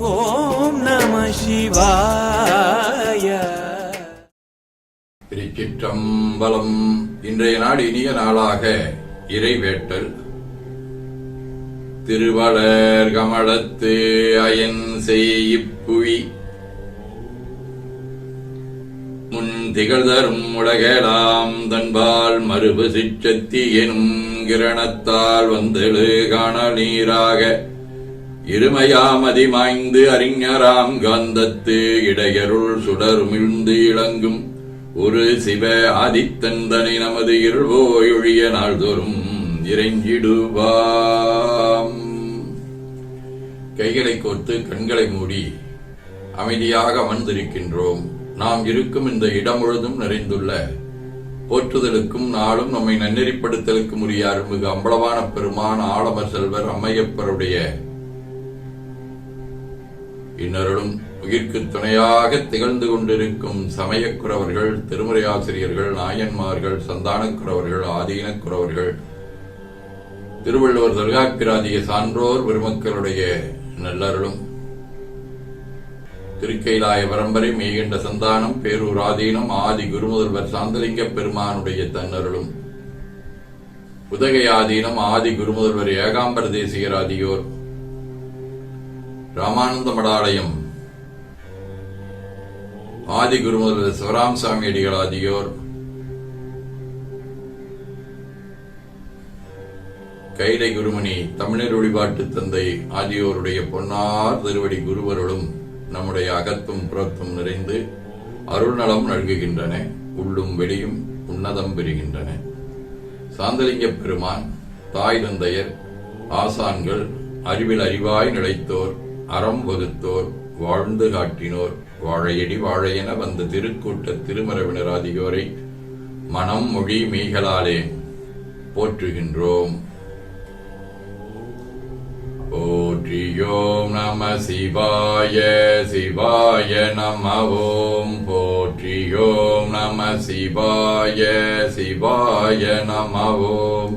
ஓம் நம சிவாய. திருச்சிற்றம்பலம். இன்றைய நாள் இனிய நாளாக இறைவேட்டல். திருவளர் கமலத்து அயன் செய்ப்புவி முன் திகழ்தரும் உலகலாம் தன்பால் மறுபு சிற்றத்தி எனும் கிரணத்தால் வந்தெழு காண நீராக. இருமையாமதி மாய்ந்து அறிஞராம் காந்தத்து இடையருள் சுடருமிழ்ந்து இளங்கும். ஒரு சிவ ஆதித்தந்தனை நமது இருள்வோயொழிய நாள்தோறும் இறைஞ்சிடுவாம். கைகளை கோர்த்து கண்களை மூடி அமைதியாக அமர்ந்திருக்கின்றோம். நாம் இருக்கும் இந்த இடம் முழுதும் நிறைந்துள்ள போற்றுதலுக்கும் நாளும் நம்மை நன்னெறிப்படுத்தலுக்கும் உரிய அருள்மிகு அம்பலவான பெருமான் ஆலம செல்வர் அம்மையப்பருடைய இன்னொருடும் உயிர்க்கு துணையாக திகழ்ந்து கொண்டிருக்கும் சமயக்குறவர்கள் திருமுறையாசிரியர்கள் நாயன்மார்கள் சந்தானக்குறவர்கள் ஆதீனக்குறவர்கள் திருவள்ளுவர் தொல்காப்பிராதிய சான்றோர் பெருமக்களுடைய நல்லருளும் திருக்கைலாய பரம்பரை மேகண்ட சந்தானம் பேரூர் ஆதீனம் ஆதி குருமுதல்வர் சாந்தலிங்க பெருமானுடைய தன்னருளும் உதகை ஆதீனம் ஆதி குருமுதல்வர் ஏகாம்பர தேசிகர் ஆதியோர் ராமானந்த மடாலயம் ஆதி குருமுதல்வர் சிவராம் சாமி அடிகள் ஆகியோர் கைலை குருமணி தமிழர் வழிபாட்டு தந்தை ஆகியோருடைய பொன்னார் திருவடி குருவருளும் நம்முடைய அகத்தும் புறத்தும் நிறைந்து அருள்நலம் நல்குகின்றன. உள்ளும் வெளியும் உன்னதம் பெறுகின்றன. சாந்தலிங்க பெருமான் தாய் தந்தையர் ஆசான்கள் அறிவில் அறிவாய் நிலைத்தோர் அறம் வகுத்தோர் வாழ்ந்து காட்டினோர் வாழையடி வாழையென வந்த திருக்கூட்ட திருமரவினர் மனம் மொழி மெய்களாலே போற்றுகின்றோம். போற்றியோம் நம சிவாய சிவாய நம ஓம் போற்றியோம் நம சிவாய சிவாய நம ஓம்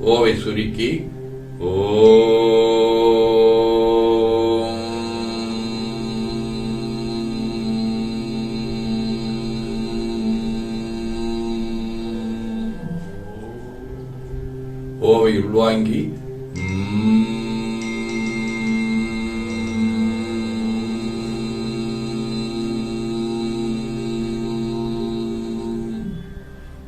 ஓவை சுருக்கி ஓ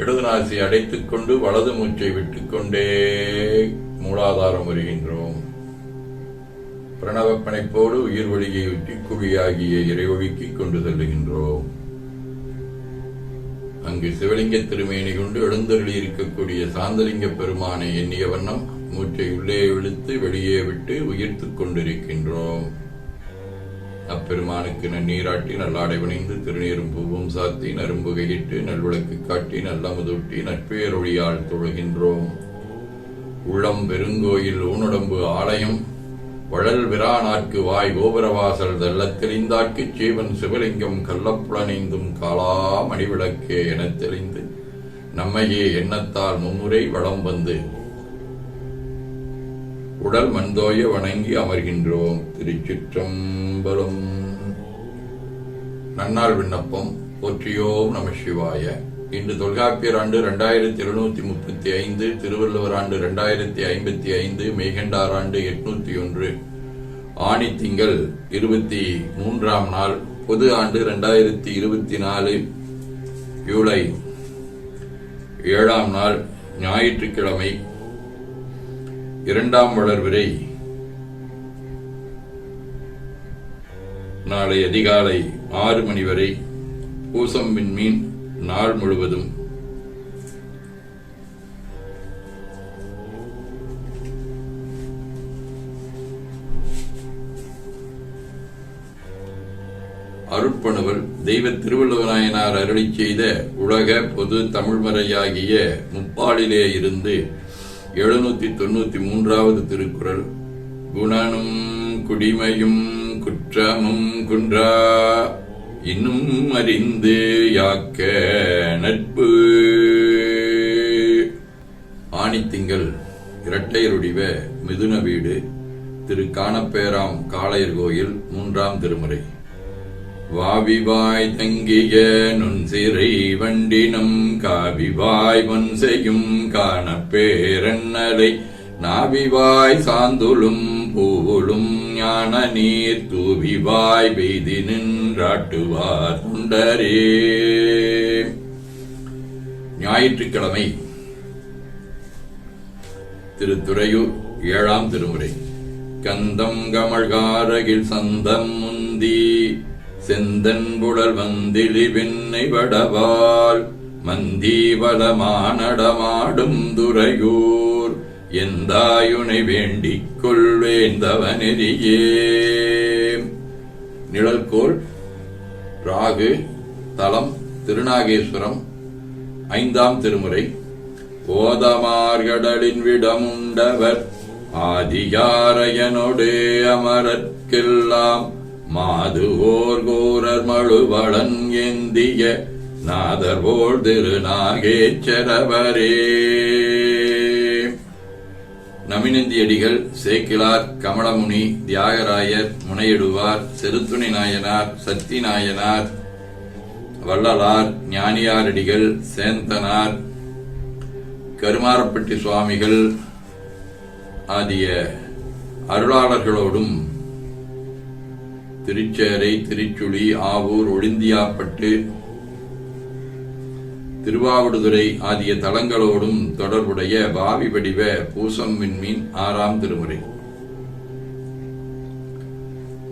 இடது நாசி அடைத்துக் கொண்டு வலது மூச்சை விட்டுக்கொண்டே மூலாதாரம் வருகின்றோம். பிரணவ பனைப்போடு உயிர் வழியை உச்சி குழியாகிய இறைவழுக்கிக் கொண்டு செல்லுகின்றோம். அங்கு சிவலிங்க திருமேனி கொண்டு எழுந்தருளி இருக்கக்கூடிய சாந்தலிங்க பெருமானை எண்ணிய வண்ணம் மூச்சை உள்ளே இழுத்து வெளியே விட்டு உயிர்த்துக் கொண்டிருக்கின்றோம். அப்பெருமானுக்கு நன்னீராட்டி நல்லாடை வணிந்து திருநீரும் பூவும் சாத்தி நரும்புகையிட்டு நல்விளக்கு காட்டி நல்லமுதூட்டி நட்பேரொழியால் தொழுகின்றோம். உள்ளம் பெருங்கோயில் ஊனுடம்பு ஆலயம் வழல் விரானாற்கு வாய் கோபுரவாசல் தெள்ளத் தெரிந்தார்க்குச் சீவன் சிவலிங்கம் கள்ளப்புலனைந்தும் காலா மணிவிளக்கே எனத் தெளிந்து நம்மையே எண்ணத்தால் மும்முறை வளம் வந்து உடல் மந்தோய வணங்கி அமர்கின்றோம். திருச்சிற்றம்பலம். நன்னாள் விண்ணப்பம். போற்றியோம் நம சிவாய. இன்று தொல்காப்பியர் ஆண்டு இரண்டாயிரத்தி எழுநூத்தி முப்பத்தி ஐந்து திருவள்ளுவர் ஆண்டு இரண்டாயிரத்தி ஐம்பத்தி ஐந்து மெய்கண்டார் ஆண்டு எட்நூத்தி ஒன்று. ஆணி திங்கள் இருபத்தி மூன்றாம் நாள் பொது ஆண்டு இரண்டாயிரத்தி இருபத்தி நாலு ஜூலை ஏழாம் நாள் ஞாயிற்றுக்கிழமை. இரண்டாம் வளர்விரை நாளை அதிகாலை ஆறு மணி வரை பூசம் விண்மீன் நாள் முழுவதும் அருட்பணுவல் தெய்வ திருவள்ளுவநாயனார் அருளி செய்த உலக பொது தமிழ்மறையாகிய முப்பாலிலே இருந்து எழுநூத்தி தொண்ணூத்தி மூன்றாவது திருக்குறள். குணனும் குடிமையும் குற்றமும் குன்றா இன்னும் அறிந்து யாக்க நட்பு. ஆணித்திங்கள் இரட்டையருடிவ மிதுன வீடு திரு காணப்பேராம் காளையர் கோயில் மூன்றாம் திருமுறை. வாவிவாய் தங்கிய நுண்சிறை வண்டினம் காவிவாய் செய்யும் காண பேரன்னலை நாவிவாய் சாந்துளும் பூவுளும் ஞான நீர் தூவிவாய் பெய்தி நின்றாட்டுவார் துண்டரே. ஞாயிற்றுக்கிழமை திருத்துறையூர் ஏழாம் திருமுறை. கந்தம் கமழ்காரகில் சந்தம் முந்தி செந்தன்புடல் வந்திழி வெண்ணை வடவால் மந்தீவலமானடமாடும் துறையூர் எந்தாயுனை வேண்டிக் கொள்வேந்தவனெறியே நிழல்கோள் ராகு தலம் திருநாகேஸ்வரம் ஐந்தாம் திருமுறை ஓதமார்கடலின் விடமுண்டவர் ஆதியாரையனோடு அமரர்க்கெல்லாம். மாது ஓர் கோரர் மழுவளன் ஏந்திய திரு நாகேச்சரவரே. நமினந்தியடிகள் சேக்கிலார் கமலமுனி தியாகராயர் முனையிடுவார் செருத்துணி நாயனார் சக்தி நாயனார் வள்ளலார் ஞானியாரடிகள் சேந்தனார் கருமாரப்பட்டி சுவாமிகள் ஆகிய அருளாளர்களோடும் திருச்சேரை திருச்சுழி ஆவூர் ஒளிந்தியாப்பட்டு திருவாவடுதுறை ஆகிய தலங்களோடும் தொடர்புடைய பாவி வடிவ பூசம் விண்மீன் ஆறாம் திருமுறை.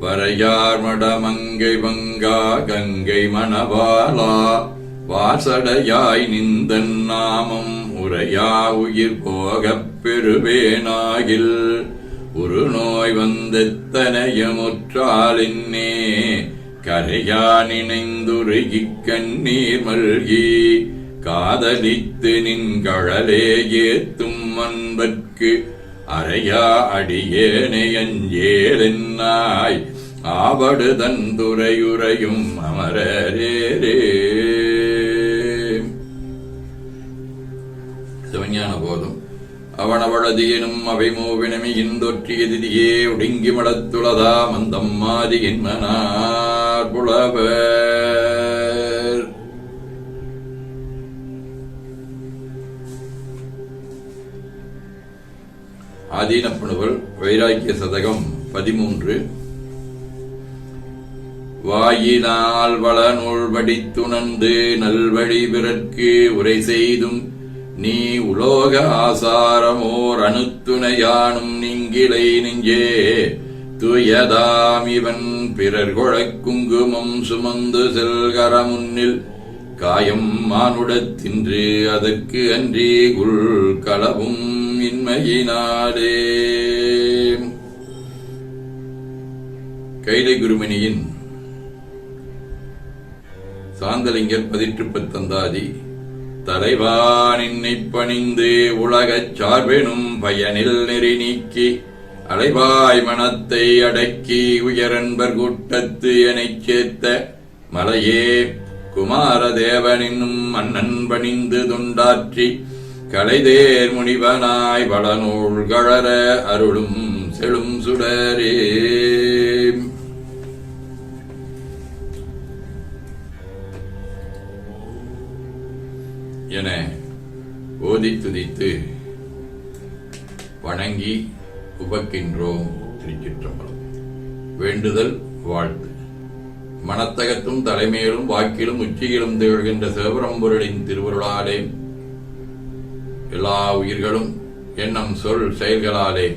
வரையார் மடமங்கை வங்கா கங்கை மணவாலா வாசடையாய் நிந்தன் நாமம் உரையா உயிர் போகப் பெறுவேனாகில். ஒரு நோய் வந்தெத்தனையமுற்றாலின்னே கரையா நினைந்துருகிக் கண்ணீர் மல்கி காதலித்து நின்கழலே ஏத்தும் அன்பற்கு அறையா அடியேனை அஞ்சேலென்னாய் ஆவடு தந்துரையுறையும் அமரரே. அவனவளதியனும் அவை மூவினமி இந்தொற்றியதியே ஒடுங்கி மடத்துளதா மந்தம் மாறி என்மனார் புலவர். ஆதீனப்பணுவல் வைராக்கிய சதகம் பதிமூன்று. வாயினால் வள நூல் படித்துணர்ந்து நல்வழி பிறர்க்கு உரை செய்தும் நீ உலோக ஆசாரமோர் அணுத்துணையானும் நீங்கிலை நெஞ்சே. துயதாம் இவன் பிறர் கொழக் குங்குமம் சுமந்து செல்கர முன்னில். காயம் மானுடத்தின்று அதற்கு அன்றி குள் களவும் இன்மையினாலே. கைலை குருமணியின் சாந்தலிங்கர் பதிற்றுப்பத் தலைவான் தலைவா பணிந்து உலகச் சார்பெனும் பயனில் நெறி நீக்கி அலைவாய் மனத்தை அடக்கி உயரன்பர் கூட்டத்து எனச் சேர்த்த மலையே குமாரதேவனினும் மன்னன் பணிந்து துண்டாற்றி கலைதேர் முனிவனாய் வளநூல் கழற அருளும் செழும் சுடரே. என ஓதி துதித்து வணங்கி உபக்கின்றோம் திருச்சிற்றம்பலம். வேண்டுதல் வாழ்த்து. மனத்தகத்தும் தலைமையிலும் வாக்கிலும் உச்சியிலும் திகழ்கின்ற சிவபரம்பொருளின் திருவருளாலே எல்லா உயிர்களும் எண்ணம் சொல் செயல்களாலே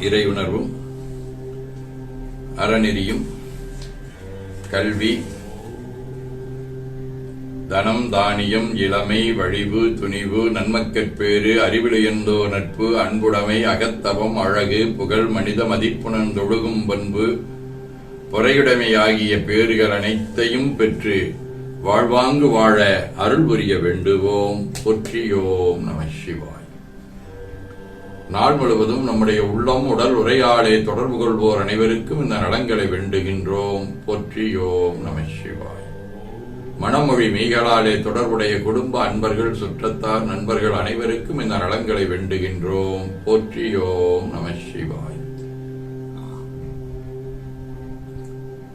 இறையுணர்வும் அறநெறியும் கல்வி தனம் தானியம் இளமை வழிவு துணிவு நன்மக்கற்பேறு அறிவிலுயர்ந்தோ நட்பு அன்புடைமை அகத்தவம் அழகு புகழ் மனித மதிப்புணன் தொழுகும் பண்பு பொறையுடைமை ஆகிய பேறுகள் அனைத்தையும் பெற்று வாழ்வாங்கு வாழ அருள் புரிய வேண்டுவோம். பொற்றியோம் நம சிவாய். நாள் முழுவதும் நம்முடைய உள்ளம் உடல் உரையாடே தொடர்பு கொள்வோர் அனைவருக்கும் இந்த நலங்களை வேண்டுகின்றோம். பொற்றியோம் நம சிவாய். மனமொழி மெய்களாலே தொடர்புடைய குடும்ப அன்பர்கள் சுற்றத்தார் நண்பர்கள் அனைவருக்கும் இந்த நலங்களை வேண்டுகின்றோம். போற்றியோம் நம சிவாய்.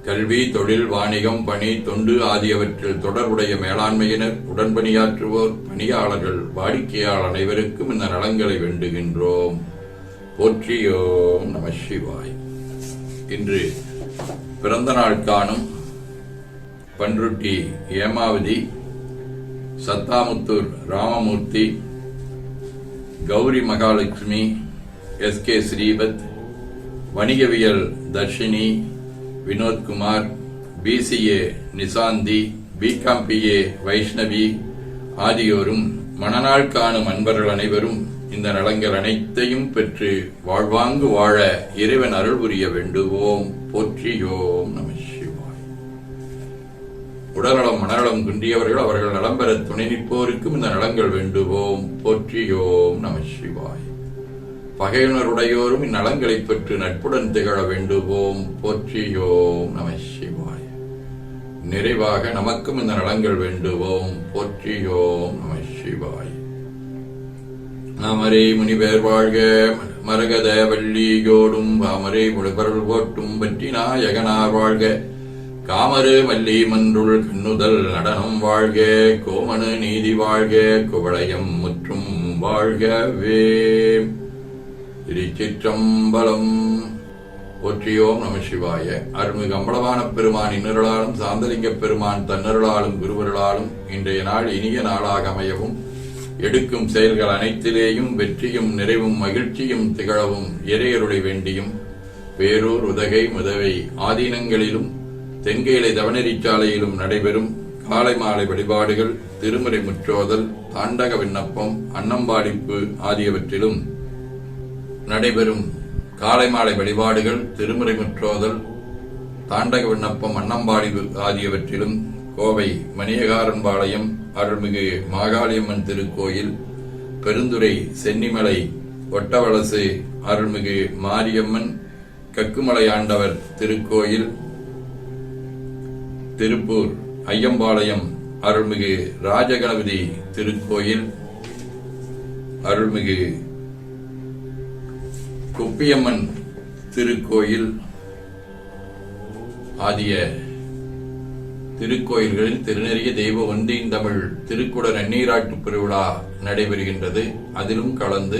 கல்வி தொழில் வாணிகம் பணி தொண்டு ஆகியவற்றில் தொடர்புடைய மேலாண்மையினர் உடன்பணியாற்றுவோர் பணியாளர்கள் வாடிக்கையாளர் அனைவருக்கும் இந்த நலங்களை வேண்டுகின்றோம். போற்றியோம் நம சிவாய். இன்று பிறந்த நாள் காணும் பன்ருட்டி ஏமாவதி சத்தாமுத்தூர் ராமமூர்த்தி கௌரி மகாலட்சுமி எஸ் கே ஸ்ரீவத் வணிகவியல் Dharshini Vinothkumar BCA Nishanthi BCom BA Vaishnavi ஆகியோரும் மணநாள் காணும் அன்பர்கள் அனைவரும் இந்த நலங்கள் அனைத்தையும் பெற்று வாழ்வாங்கு வாழ இறைவன் அருள் புரிய வேண்டுவோம். போற்றியோம் நம உடல்நலம் மனநலம் குன்றியவர்கள் அவர்கள் நலம் பெற துணை நிற்போருக்கும் இந்த நலங்கள் வேண்டுவோம். போற்றியோம் நம சிவாய். பகையுணருடையோரும் இந்நலங்களை பெற்று நட்புடன் திகழ வேண்டுவோம். போற்றியோம் நம சிவாய். நிறைவாக நமக்கும் இந்த நலங்கள் வேண்டுவோம். போற்றியோம் நம சிவாய். அமரே முனிவேர் வாழ்க மரகத வள்ளியோடும் பாமரே முழுபரல் போட்டும் பற்றி நாயகனார் வாழ்க. காமரு மல்லி மன்றுள் கண்ணுதல் நடனம் வாழ்க கோமனு நீதி வாழ்க குவளையம் முற்றும் வாழ்கவே. திருச்சிற்றம்பலம். போற்றியோம் நம சிவாய. அருள்மிகு அம்பலமான பெருமான் இன்னருளாலும் சாந்தலிங்க பெருமான் தன்னருளாலும் குருவருளாலும் இன்றைய நாள் இனிய நாளாக அமையவும் எடுக்கும் செயல்கள் அனைத்திலேயும் வெற்றியும் நிறைவும் மகிழ்ச்சியும் திகழவும் இறையருளை வேண்டியும் பேரூர் உதகை முதவை ஆதீனங்களிலும் தெங்கேலை தவநெறிச்சாலையிலும் நடைபெறும் காலை மாலை வழிபாடுகள் திருமுறை முற்றோதல் தாண்டக விண்ணப்பம் அன்னம்பாடிப்பு ஆகியவற்றிலும் நடைபெறும் காலை மாலை வழிபாடுகள் திருமுறை முற்றோதல் தாண்டக விண்ணப்பம் அன்னம்பாடிப்பு ஆகியவற்றிலும் கோவை மணியகாரன்பாளையம் அருள்மிகு மாகாளியம்மன் திருக்கோயில் பெருந்துறை சென்னிமலை ஒட்டவளசு அருள்மிகு மாரியம்மன் கக்குமலை ஆண்டவர் திருக்கோயில் திருப்பூர் ஐயம்பாளையம் அருள்மிகு ராஜகணபதி திருக்கோயில் அருள்மிகு குப்பியம்மன் திருக்கோயில் ஆகிய திருக்கோயில்களில் திருநெறிய தெய்வ ஒன்றின் தமிழ் திருக்குட நன்னீராட்டு பெருவிழா நடைபெறுகின்றது. அதிலும் கலந்து